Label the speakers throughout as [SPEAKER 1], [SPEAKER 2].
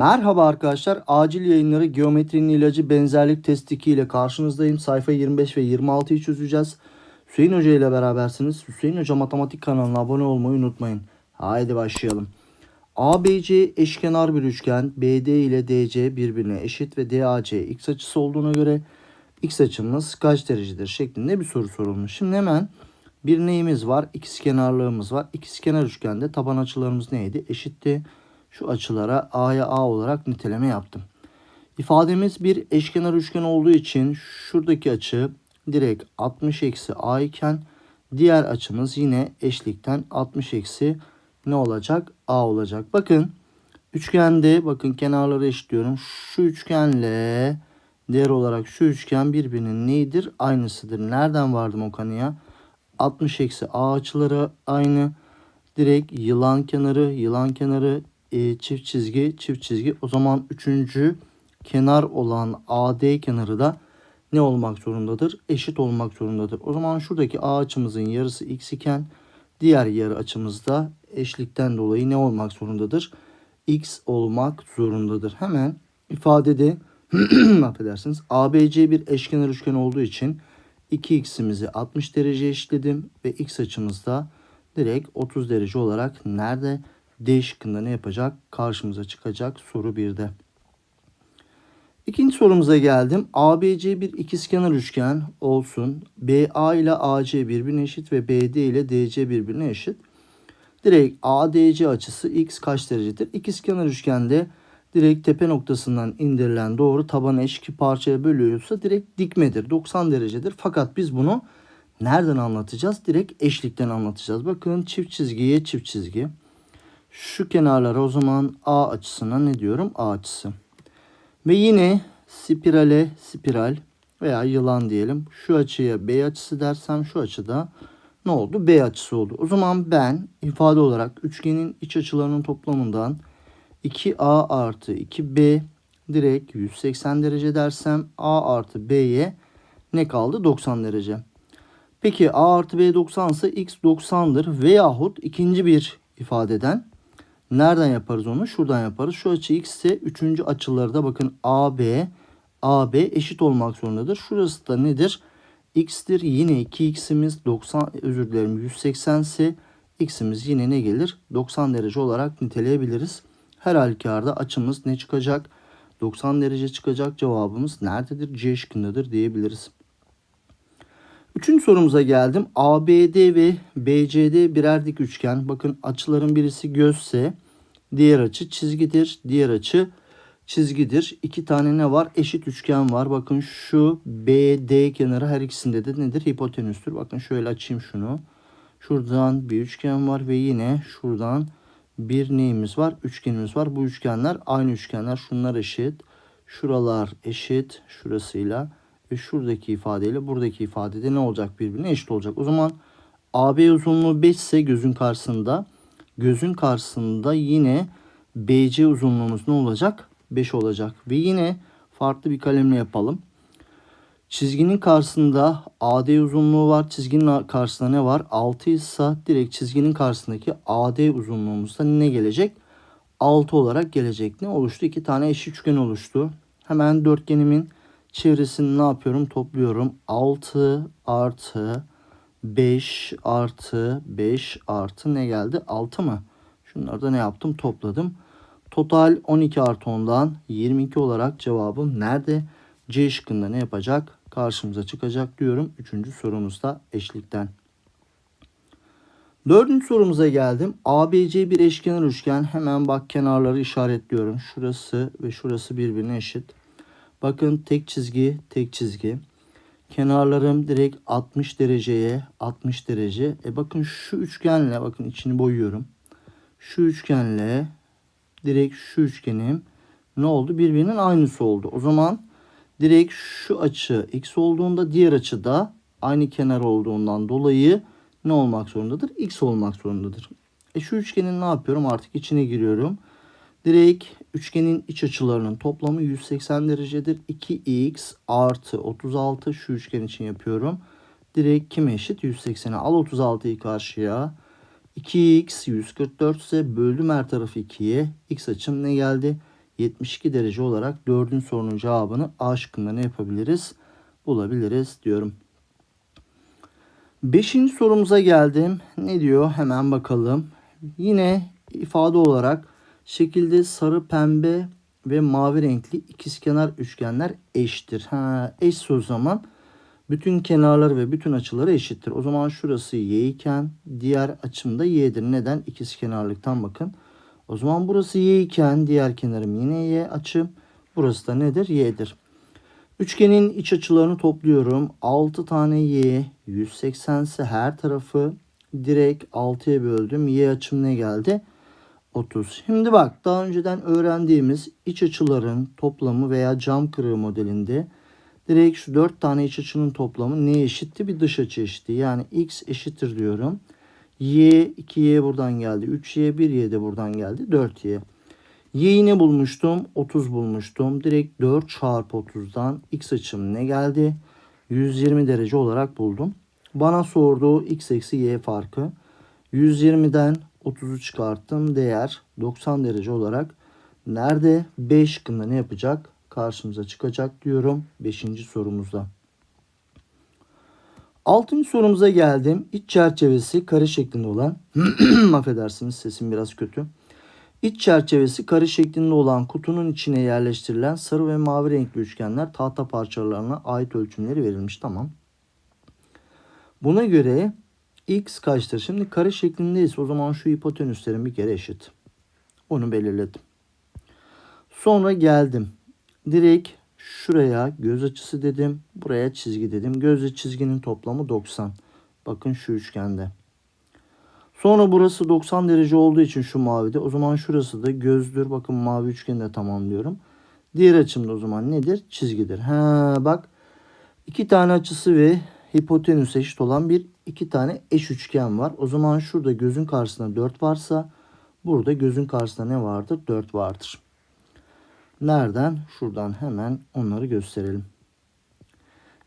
[SPEAKER 1] Merhaba arkadaşlar. Acil yayınları geometrinin ilacı benzerlik test 2 ile karşınızdayım. Sayfa 25 ve 26'yı çözeceğiz. Hüseyin Hoca ile berabersiniz. Hüseyin Hoca Matematik kanalına abone olmayı unutmayın. Haydi başlayalım. ABC eşkenar bir üçgen. BD ile DC birbirine eşit ve DAC x açısı olduğuna göre x açımız kaç derecedir şeklinde bir soru sorulmuş. Şimdi hemen bir neyimiz var? İkizkenarlığımız var. İkizkenar üçgende taban açılarımız neydi? Eşitti. Şu açılara A'ya A olarak niteleme yaptım. İfademiz bir eşkenar üçgen olduğu için şuradaki açı direkt 60 eksi A iken diğer açımız yine eşlikten 60 eksi ne olacak? A olacak. Bakın üçgende bakın kenarları eşitliyorum. Şu üçgenle değer olarak şu üçgen birbirinin neyidir? Aynısıdır. Nereden vardım o kanıya? 60 eksi A açıları aynı. Direkt yılan kenarı, yılan kenarı, e, çift çizgi, çift çizgi. O zaman üçüncü kenar olan AD kenarı da ne olmak zorundadır? Eşit olmak zorundadır. O zaman şuradaki A açımızın yarısı x iken diğer yarı açımız da eşlikten dolayı ne olmak zorundadır? X olmak zorundadır. Hemen ifadede affedersiniz. ABC bir eşkenar üçgen olduğu için 2x'imizi 60 derece eşitledim ve x açımızda direkt 30 derece olarak nerede? D şıkkında ne yapacak? Karşımıza çıkacak soru 1'de. İkinci sorumuza geldim. ABC bir ikizkenar üçgen olsun. BA ile AC birbirine eşit ve BD ile DC birbirine eşit. Direkt ADC açısı x kaç derecedir? İkizkenar üçgende direkt tepe noktasından indirilen doğru tabanı eş iki parçaya bölüyorsa direkt dikmedir. 90 derecedir. Fakat biz bunu nereden anlatacağız? Direkt eşlikten anlatacağız. Bakın çift çizgiye çift çizgi. Şu kenarlara o zaman A açısına ne diyorum? A açısı. Ve yine spirale spiral veya yılan diyelim. Şu açıya B açısı dersem şu açıda ne oldu? B açısı oldu. O zaman ben ifade olarak üçgenin iç açılarının toplamından 2A artı 2B direkt 180 derece dersem A artı B'ye ne kaldı? 90 derece. Peki A artı B 90 ise X 90'dır veyahut ikinci bir ifadeden nereden yaparız onu? Şuradan yaparız. Şu açı X ise üçüncü açıları da bakın AB AB eşit olmak zorundadır. Şurası da nedir? X'tir. Yine 2x'imiz 90 özür dilerim 180 ise x'imiz yine ne gelir? 90 derece olarak niteleyebiliriz. Her halükarda açımız ne çıkacak? 90 derece çıkacak. Cevabımız nerededir? C şıkkındadır diyebiliriz. Üçüncü sorumuza geldim. ABD ve BCD birer dik üçgen. Bakın açıların birisi gözse diğer açı çizgidir. Diğer açı çizgidir. İki tane ne var? Eşit üçgen var. Bakın şu BD kenarı her ikisinde de nedir? Hipotenüstür. Bakın şöyle açayım şunu. Şuradan bir üçgen var ve yine şuradan bir neyimiz var? Üçgenimiz var. Bu üçgenler aynı üçgenler. Şunlar eşit. Şuralar eşit. Şurasıyla ve şuradaki ifadeyle buradaki ifadede ne olacak birbirine eşit olacak. O zaman AB uzunluğu 5 ise gözün karşısında gözün karşısında yine BC uzunluğumuz ne olacak? 5 olacak. Ve yine farklı bir kalemle yapalım. Çizginin karşısında AD uzunluğu var. Çizginin karşısında ne var? 6 ise direkt çizginin karşısındaki AD uzunluğumuzda ne gelecek? 6 olarak gelecek. Ne oluştu? İki tane eşit üçgen oluştu. Hemen dörtgenimin çevresini ne yapıyorum? Topluyorum. 6 artı 5 artı 5 artı ne geldi? 6 mı? Şunları da ne yaptım? Topladım. Total 12 artı 10'dan 22 olarak cevabım nerede? C şıkkında ne yapacak? Karşımıza çıkacak diyorum. Üçüncü sorumuzda eşlikten. Dördüncü sorumuza geldim. ABC bir eşkenar üçgen. Hemen bak kenarları işaretliyorum. Şurası ve şurası birbirine eşit. Bakın tek çizgi, tek çizgi. Kenarlarım direkt 60 dereceye 60 derece. E bakın şu üçgenle bakın içini boyuyorum. Şu üçgenle direkt şu üçgenim ne oldu? Birbirinin aynısı oldu. O zaman direkt şu açı x olduğunda diğer açı da aynı kenar olduğundan dolayı ne olmak zorundadır? X olmak zorundadır. E şu üçgenin ne yapıyorum? Artık içine giriyorum. Direkt üçgenin iç açılarının toplamı 180 derecedir. 2x artı 36 şu üçgen için yapıyorum. Direkt kime eşit? 180'e al 36'yı karşıya. 2x 144 ise böldüm her tarafı 2'ye. X açım ne geldi? 72 derece olarak 4'ün sorunun cevabını A şıkkında ne yapabiliriz? Bulabiliriz diyorum. Beşinci sorumuza geldim. Ne diyor? Hemen bakalım. Yine ifade olarak şekilde sarı, pembe ve mavi renkli ikizkenar üçgenler eşittir. Ha, eşse o zaman bütün kenarları ve bütün açıları eşittir. O zaman şurası y iken diğer açım da y'dir. Neden? İkizkenarlıktan bakın. O zaman burası y iken diğer kenarım yine y açım. Burası da nedir? y'dir. Üçgenin iç açılarını topluyorum. 6 tane y 180 ise her tarafı direkt 6'ya böldüm. Y açım ne geldi? 30. Şimdi bak daha önceden öğrendiğimiz iç açıların toplamı veya cam kırığı modelinde direkt şu 4 tane iç açının toplamı neye eşitti? Bir dış açı eşitti. Yani x eşittir diyorum. y 2y buradan geldi. 3y 1y de buradan geldi. 4y. Y'yi ne bulmuştum? 30 bulmuştum. Direkt 4 çarpı 30'dan x açım ne geldi? 120 derece olarak buldum. Bana sorduğu x eksi y farkı. 120'den 30'u çıkarttım. Değer 90 derece olarak nerede? 5 şıkkında ne yapacak? Karşımıza çıkacak diyorum 5. sorumuzda. 6. sorumuza geldim. İç çerçevesi kare şeklinde olan affedersiniz sesim biraz kötü. İç çerçevesi kare şeklinde olan kutunun içine yerleştirilen sarı ve mavi renkli üçgenler tahta parçalarına ait ölçümleri verilmiş. Tamam. Buna göre x kaçtır? Şimdi kare şeklindeyse o zaman şu hipotenüslerin bir kere eşit. Onu belirledim. Sonra geldim. Direkt şuraya göz açısı dedim. Buraya çizgi dedim. Gözle çizginin toplamı 90. Bakın şu üçgende. Sonra burası 90 derece olduğu için şu mavide. O zaman şurası da gözdür. Bakın mavi üçgeni tamamlıyorum. Diğer açımda o zaman nedir? Çizgidir. Ha bak. iki tane açısı ve hipotenüs eşit olan bir iki tane eş üçgen var. O zaman şurada gözün karşısında 4 varsa burada gözün karşısında ne vardır? 4 vardır. Nereden? Şuradan hemen onları gösterelim.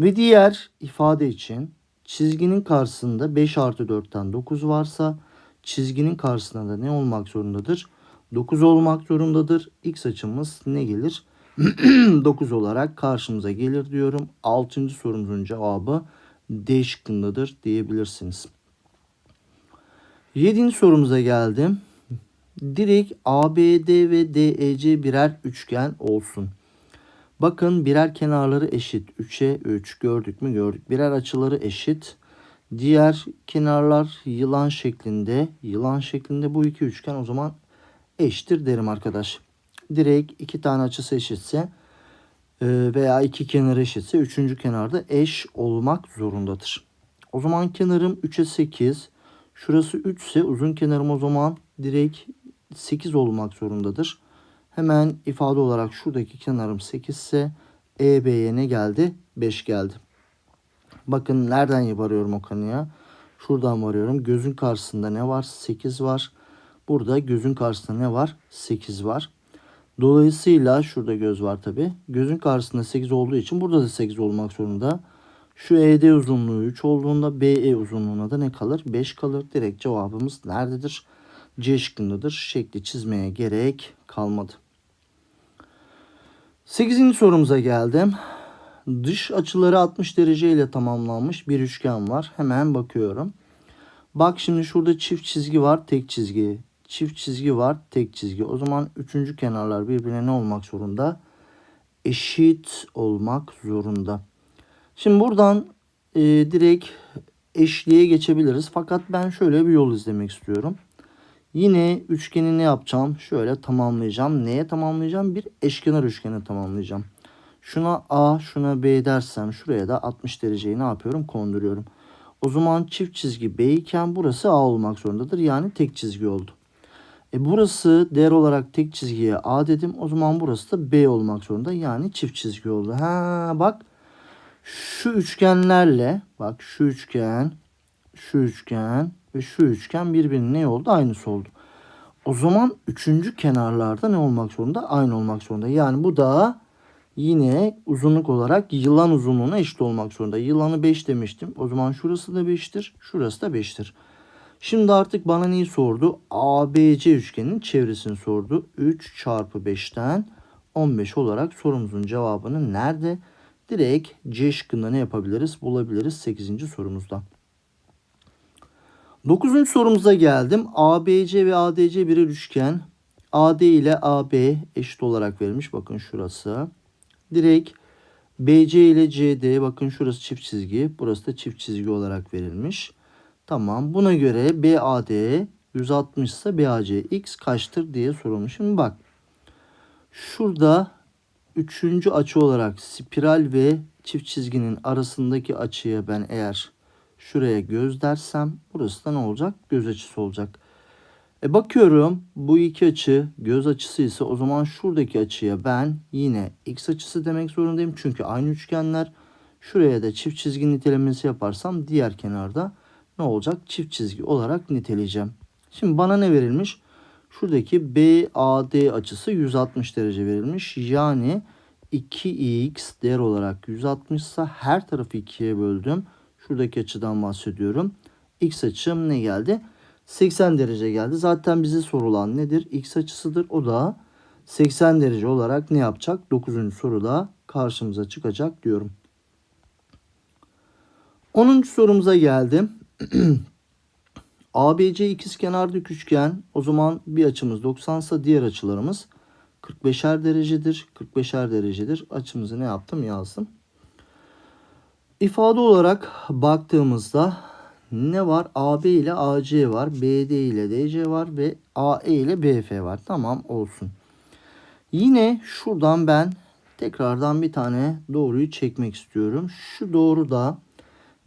[SPEAKER 1] Ve diğer ifade için çizginin karşısında 5 artı 4'ten 9 varsa çizginin karşısında da ne olmak zorundadır? 9 olmak zorundadır. X açımız ne gelir? 9 olarak karşımıza gelir diyorum. 6. sorumuzun cevabı D şıkkındadır diyebilirsiniz. 7. sorumuza geldim. Direkt ABD ve DEC birer üçgen olsun. Bakın birer kenarları eşit. 3'e 3 gördük mü gördük. Birer açıları eşit. Diğer kenarlar yılan şeklinde. Yılan şeklinde bu iki üçgen o zaman eşittir derim arkadaş. Direkt iki tane açısı eşitse veya iki kenar eşitse üçüncü kenarda eş olmak zorundadır. O zaman kenarım 3'e 8. Şurası 3 ise uzun kenarım o zaman direkt 8 olmak zorundadır. Hemen ifade olarak şuradaki kenarım 8 ise EB'ye ne geldi? 5 geldi. Bakın nereden varıyorum o kanıya? Şuradan varıyorum. Gözün karşısında ne var? 8 var. Burada gözün karşısında ne var? 8 var. Dolayısıyla şurada göz var tabi. Gözün karşısında 8 olduğu için burada da 8 olmak zorunda. Şu ED uzunluğu 3 olduğunda BE uzunluğuna da ne kalır? 5 kalır. Direkt cevabımız nerededir? C şıkkındadır. Şekli çizmeye gerek kalmadı. 8. sorumuza geldim. Dış açıları 60 derece ile tamamlanmış bir üçgen var. Hemen bakıyorum. Bak şimdi şurada çift çizgi var, tek çizgi. Çift çizgi var, tek çizgi. O zaman üçüncü kenarlar birbirine ne olmak zorunda? Eşit olmak zorunda. Şimdi buradan e, direkt eşliğe geçebiliriz. Fakat ben şöyle bir yol izlemek istiyorum. Yine üçgeni ne yapacağım? Şöyle tamamlayacağım. Neye tamamlayacağım? Bir eşkenar üçgeni tamamlayacağım. Şuna A, şuna B dersem şuraya da 60 dereceyi ne yapıyorum? Konduruyorum. O zaman çift çizgi B iken burası A olmak zorundadır. Yani tek çizgi oldu. E burası değer olarak tek çizgiye A dedim. O zaman burası da B olmak zorunda. Yani çift çizgi oldu. Ha bak şu üçgenlerle bak şu üçgen, şu üçgen ve şu üçgen birbirinin ne oldu? Aynısı oldu. O zaman üçüncü kenarlarda ne olmak zorunda? Aynı olmak zorunda. Yani bu da yine uzunluk olarak yılan uzunluğuna eşit olmak zorunda. Yılanı 5 demiştim. O zaman şurası da 5'tir. Şurası da 5'tir. Şimdi artık bana neyi sordu? ABC üçgeninin çevresini sordu. 3 çarpı 5'ten 15 olarak sorumuzun cevabını nerede? Direkt C şıkkında ne yapabiliriz? Bulabiliriz 8. sorumuzda. 9. sorumuza geldim. ABC ve ADC bir üçgen. AD ile AB eşit olarak verilmiş. Bakın şurası. Direkt BC ile CD bakın şurası çift çizgi. Burası da çift çizgi olarak verilmiş. Tamam. Buna göre BAD 160 ise BAC x kaçtır diye sorulmuş. Şimdi bak. Şurada üçüncü açı olarak spiral ve çift çizginin arasındaki açıya ben eğer şuraya göz dersem burası da ne olacak? Göz açısı olacak. E bakıyorum bu iki açı göz açısı ise o zaman şuradaki açıya ben yine x açısı demek zorundayım. Çünkü aynı üçgenler. Şuraya da çift çizgi nitelemesi yaparsam diğer kenarda ne olacak? Çift çizgi olarak niteleyeceğim. Şimdi bana ne verilmiş? Şuradaki BAD açısı 160 derece verilmiş. Yani 2x değer olarak 160 ise her tarafı 2'ye böldüm. Şuradaki açıdan bahsediyorum. X açım ne geldi? 80 derece geldi. Zaten bize sorulan nedir? X açısıdır. O da 80 derece olarak ne yapacak? 9. soruda karşımıza çıkacak diyorum. 10. sorumuza geldim. ABC ikizkenarlık üçgen. O zaman bir açımız 90 ise diğer açılarımız 45'er derecedir. 45'er derecedir. Açımızı ne yaptım? Yazdım. İfade olarak baktığımızda ne var? AB ile AC var. BD ile DC var ve AE ile BF var. Tamam olsun. Yine şuradan ben tekrardan bir tane doğruyu çekmek istiyorum. Şu doğru da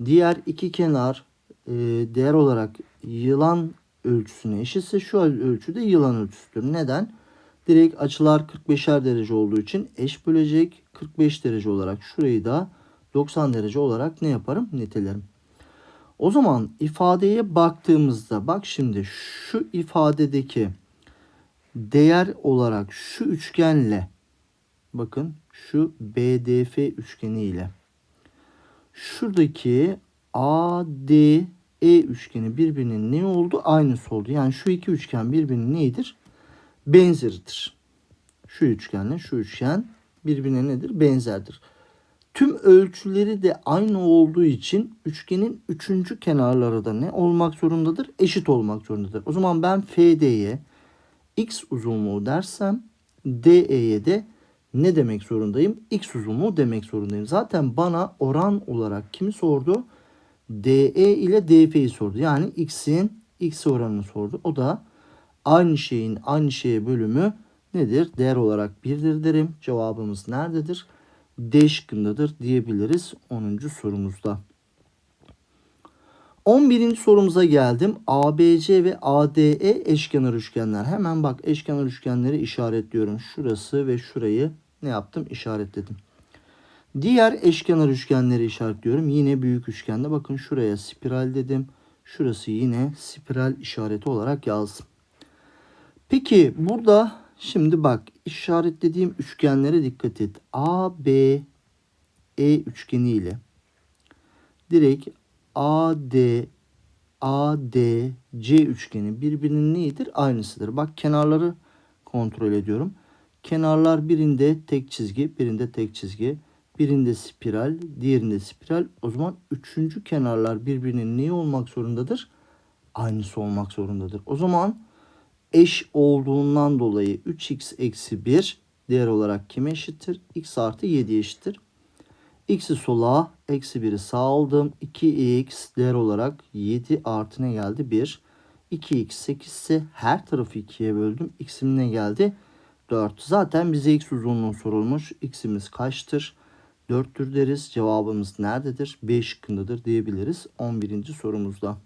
[SPEAKER 1] diğer iki kenar e, değer olarak yılan ölçüsüne eşitse şu ölçü de yılan ölçüsüdür. Neden? Direkt açılar 45'er derece olduğu için eş bölecek 45 derece olarak şurayı da 90 derece olarak ne yaparım? Nitelerim. O zaman ifadeye baktığımızda bak şimdi şu ifadedeki değer olarak şu üçgenle bakın şu BDF üçgeni ile şuradaki ADE üçgeni birbirinin ne oldu? Aynısı oldu. Yani şu iki üçgen birbirinin neydir? Benzeridir. Şu üçgenle şu üçgen birbirine nedir? Benzerdir. Tüm ölçüleri de aynı olduğu için üçgenin üçüncü kenarları da ne olmak zorundadır? Eşit olmak zorundadır. O zaman ben FD'ye x uzunluğu dersem DE'ye de ne demek zorundayım? X uzunluğu demek zorundayım. Zaten bana oran olarak kimi sordu? DE ile DF'yi sordu. Yani x'in x oranını sordu. O da aynı şeyin aynı şeye bölümü nedir? Değer olarak 1'dir derim. Cevabımız nerededir? D şıkkındadır diyebiliriz 10. sorumuzda. 11. sorumuza geldim. ABC ve ADE eşkenar üçgenler. Hemen bak eşkenar üçgenleri işaretliyorum. Şurası ve şurayı ne yaptım? İşaretledim. Diğer eşkenar üçgenleri işaretliyorum. Yine büyük üçgende bakın şuraya spiral dedim. Şurası yine spiral işareti olarak yazdım. Peki burada şimdi bak işaretlediğim üçgenlere dikkat et. A, B, E üçgeni ile direkt A, D, A, D, C üçgeni birbirinin neyidir? Aynısıdır. Bak kenarları kontrol ediyorum. Kenarlar birinde tek çizgi, birinde tek çizgi. Birinde spiral, diğerinde spiral. O zaman üçüncü kenarlar birbirinin neyi olmak zorundadır? Aynısı olmak zorundadır. O zaman eş olduğundan dolayı 3x eksi 1 değer olarak kime eşittir? x artı 7 eşittir. x'i sola, eksi 1'i sağ aldım. 2x değer olarak 7 artı ne geldi? 1. 2x 8 ise her tarafı 2'ye böldüm. x'im ne geldi? 4. Zaten bize x uzunluğu sorulmuş. x'imiz kaçtır? 4'tür deriz. Cevabımız nerededir? B şıkkındadır diyebiliriz 11. sorumuzda.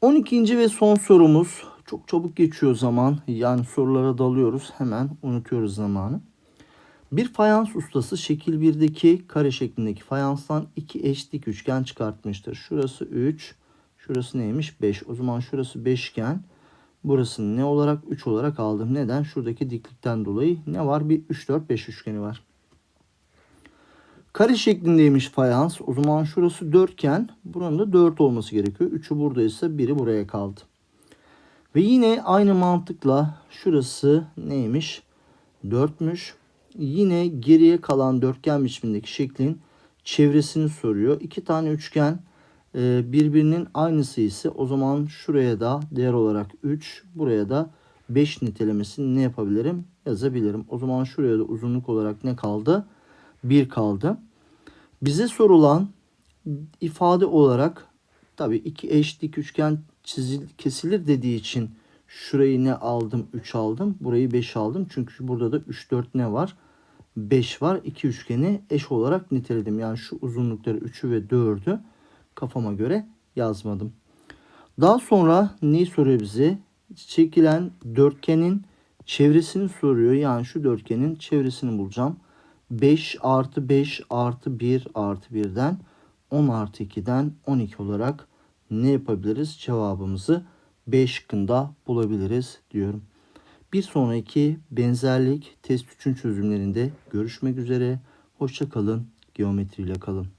[SPEAKER 1] 12. ve son sorumuz. Çok çabuk geçiyor zaman. Yani sorulara dalıyoruz. Hemen unutuyoruz zamanı. Bir fayans ustası şekil 1'deki kare şeklindeki fayanstan iki eş dik üçgen çıkartmıştır. Şurası 3, şurası neymiş? 5. O zaman şurası 5 iken burası ne olarak 3 olarak aldım. Neden? Şuradaki diklikten dolayı ne var? Bir 3, 4, 5 üçgeni var. Kare şeklindeymiş fayans. O zaman şurası 4 iken buranın da 4 olması gerekiyor. 3'ü buradaysa 1'i buraya kaldı. Ve yine aynı mantıkla şurası neymiş? 4'müş. Yine geriye kalan dörtgen biçimindeki şeklin çevresini soruyor. İki tane üçgen e, birbirinin aynısı ise o zaman şuraya da değer olarak 3, buraya da 5 nitelemesini ne yapabilirim? Yazabilirim. O zaman şuraya da uzunluk olarak ne kaldı? 1 kaldı. Bize sorulan ifade olarak tabii iki eş dik üçgen çizil, kesilir dediği için şurayı ne aldım? 3 aldım. Burayı 5 aldım. Çünkü burada da 3 4 ne var? 5 var. İki üçgeni eş olarak niteledim. Yani şu uzunlukları 3'ü ve 4'ü kafama göre yazmadım. Daha sonra neyi soruyor bize? Çekilen dörtgenin çevresini soruyor. Yani şu dörtgenin çevresini bulacağım. 5 artı 5 artı 1 artı 1'den 10 artı 2'den 12 olarak ne yapabiliriz? Cevabımızı B şıkkında bulabiliriz diyorum. Bir sonraki benzerlik test 3'ün çözümlerinde görüşmek üzere. Hoşça kalın. Geometriyle kalın.